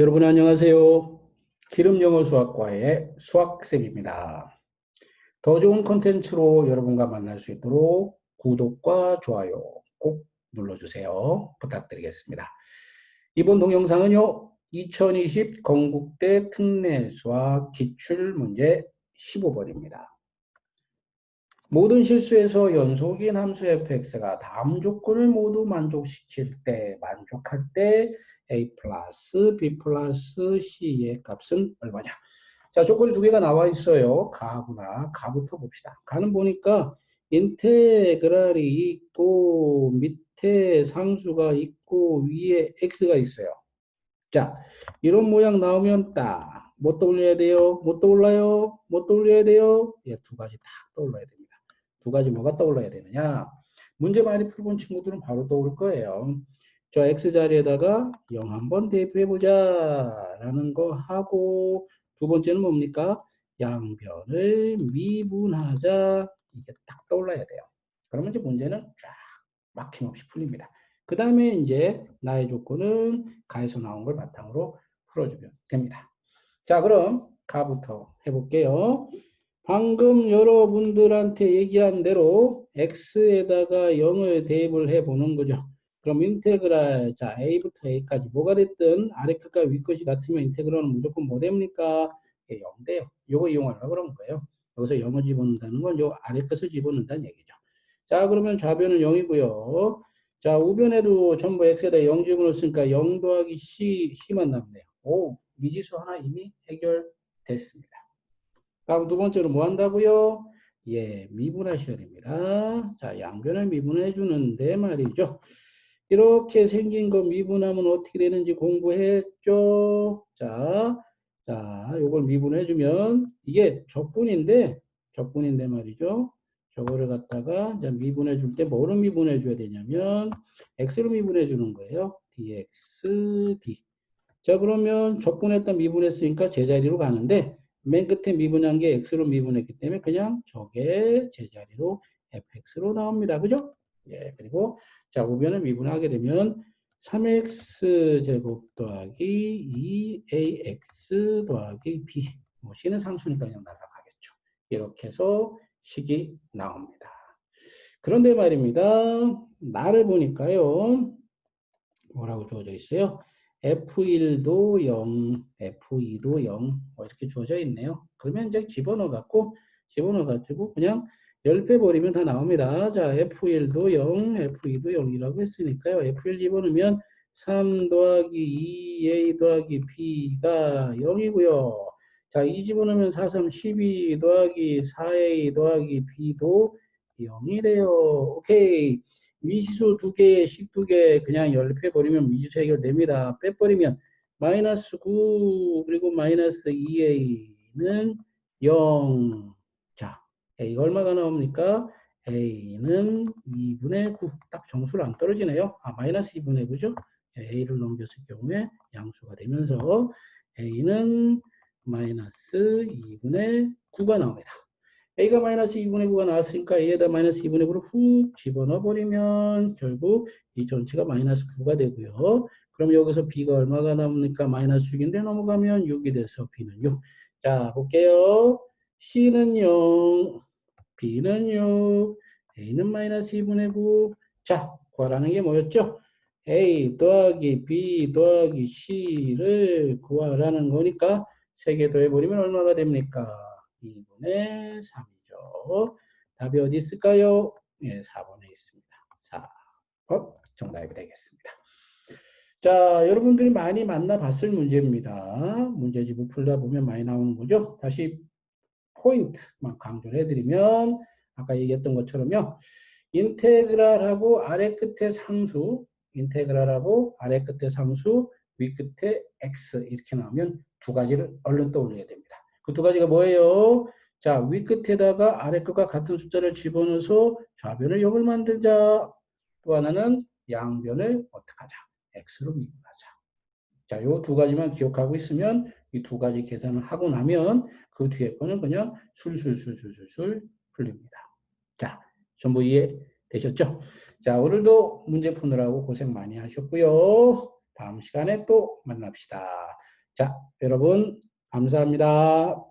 여러분 안녕하세요. 기름 영어 수학과의 수학쌤입니다. 더 좋은 컨텐츠로 여러분과 만날 수 있도록 구독과 좋아요 꼭 눌러주세요. 부탁드리겠습니다. 이번 동영상은요. 2020 건국대 특례수학 기출문제 15번입니다. 모든 실수에서 연속인 함수 fx가 다음 조건을 모두 만족시킬 때, 만족할 때 a 플러스 b 플러스 c의 값은 얼마냐. 자, 조건이 두 개가 나와 있어요. 가구나 가부터 봅시다. 가는 보니까 인테그랄이 있고 밑에 상수가 있고 위에 x가 있어요. 자, 이런 모양 나오면 딱, 뭐 떠올려야 돼요? 뭐 떠올라요? 뭐 떠올려야 돼요? 예, 두 가지 딱 떠올라야 됩니다. 두 가지 뭐가 떠올라야 되느냐? 문제 많이 풀어본 친구들은 바로 떠오를 거예요. 저 X자리에다가 0 한번 대입해보자 라는 거 하고 두 번째는 뭡니까? 양변을 미분하자 이게 딱 떠올라야 돼요. 그러면 이제 문제는 쫙 막힘없이 풀립니다. 그 다음에 이제 나의 조건은 가에서 나온 걸 바탕으로 풀어주면 됩니다. 자 그럼 가부터 해볼게요. 방금 여러분들한테 얘기한 대로 x에다가 0을 대입을 해보는 거죠. 그럼 인테그랄 자 a부터 a까지 뭐가 됐든 아래 끝과 위 끝이 같으면 인테그랄은 무조건 뭐 됩니까? 예, 0 돼요. 요거 이용하려고 그런 거예요. 여기서 0을 집어넣는다는 건 요 아래 끝을 집어넣는다는 얘기죠. 자 그러면 좌변은 0이고요. 자 우변에도 전부 x에다 0 집어넣었으니까 0 더하기 c, c만 남네요. 오 미지수 하나 이미 해결됐습니다. 다음 두 번째로 뭐 한다고요? 예, 미분하셔야 됩니다. 자, 양변을 미분해 주는데 말이죠. 이렇게 생긴 거 미분하면 어떻게 되는지 공부했죠? 자, 자, 요걸 미분해 주면 이게 적분인데 적분인데 말이죠. 저거를 갖다가 미분해 줄 때 뭐로 미분해 줘야 되냐면 x로 미분해 주는 거예요. dx d. 자, 그러면 적분했다 미분했으니까 제자리로 가는데 맨 끝에 미분한 게 x로 미분했기 때문에 그냥 저게 제자리로 fx로 나옵니다. 그죠? 예, 그리고 자, 우변을 미분하게 되면 3x 제곱 더하기 2ax 더하기 b. 뭐 c는 상수니까 그냥 날아가겠죠. 이렇게 해서 식이 나옵니다. 그런데 말입니다. 나를 보니까요. 뭐라고 주어져 있어요? F1도 0, F2도 0, 뭐 이렇게 주어져 있네요. 그러면 이제 집어넣어 갖고, 집어넣어 가지고 그냥 10배 버리면 다 나옵니다. 자, F1도 0, F2도 0이라고 했으니까요. F1 집어넣으면 3 더하기 2A 더하기 B가 0이고요. 자, 2 집어넣으면 4, 3, 12 더하기 4A 더하기 B도 0이래요. 오케이. 미지수 두 개, 식 두 개 그냥 연립해버리면 미지수 해결됩니다. 빼버리면 마이너스 9 그리고 마이너스 2a는 0. 자, a가 얼마가 나옵니까? a는 2분의 9. 딱 정수를 안 떨어지네요. 아, 마이너스 2분의 9죠? a를 넘겼을 경우에 양수가 되면서 a는 마이너스 2분의 9가 나옵니다. A가 마이너스 2분의 9가 나왔으니까 a에다 마이너스 2분의 9를 훅 집어넣어 버리면 결국 이 전체가 마이너스 9가 되고요. 그럼 여기서 b가 얼마가 남으니까 마이너스 6인데 넘어가면 6이 돼서 b는 6. 자 볼게요. c는 0, b는 6, a는 마이너스 2분의 9. 자 구하라는 게 뭐였죠? a 더하기 b 더하기 c를 구하라는 거니까 세개 더해버리면 얼마가 됩니까? 2분의 3이죠. 답이 어디 있을까요? 예, 4번에 있습니다. 4번 정답이 되겠습니다. 자, 여러분들이 많이 만나봤을 문제입니다. 문제집을 풀다 보면 많이 나오는 거죠. 다시 포인트만 강조를 해드리면 아까 얘기했던 것처럼요. 인테그랄하고 아래 끝에 상수, 인테그랄하고 아래 끝에 상수, 위 끝에 x 이렇게 나오면 두 가지를 얼른 떠올려야 됩니다. 그 두 가지가 뭐예요? 자, 위 끝에다가 아래 끝과 같은 숫자를 집어넣어서 좌변을 0을 만들자. 또 하나는 양변을 어떻게 하자? x로 미분하자. 자, 요 두 가지만 기억하고 있으면 이 두 가지 계산을 하고 나면 그 뒤에 거는 그냥 술술술술술 풀립니다. 자, 전부 이해되셨죠? 자, 오늘도 문제 푸느라고 고생 많이 하셨고요. 다음 시간에 또 만납시다. 자, 여러분 감사합니다.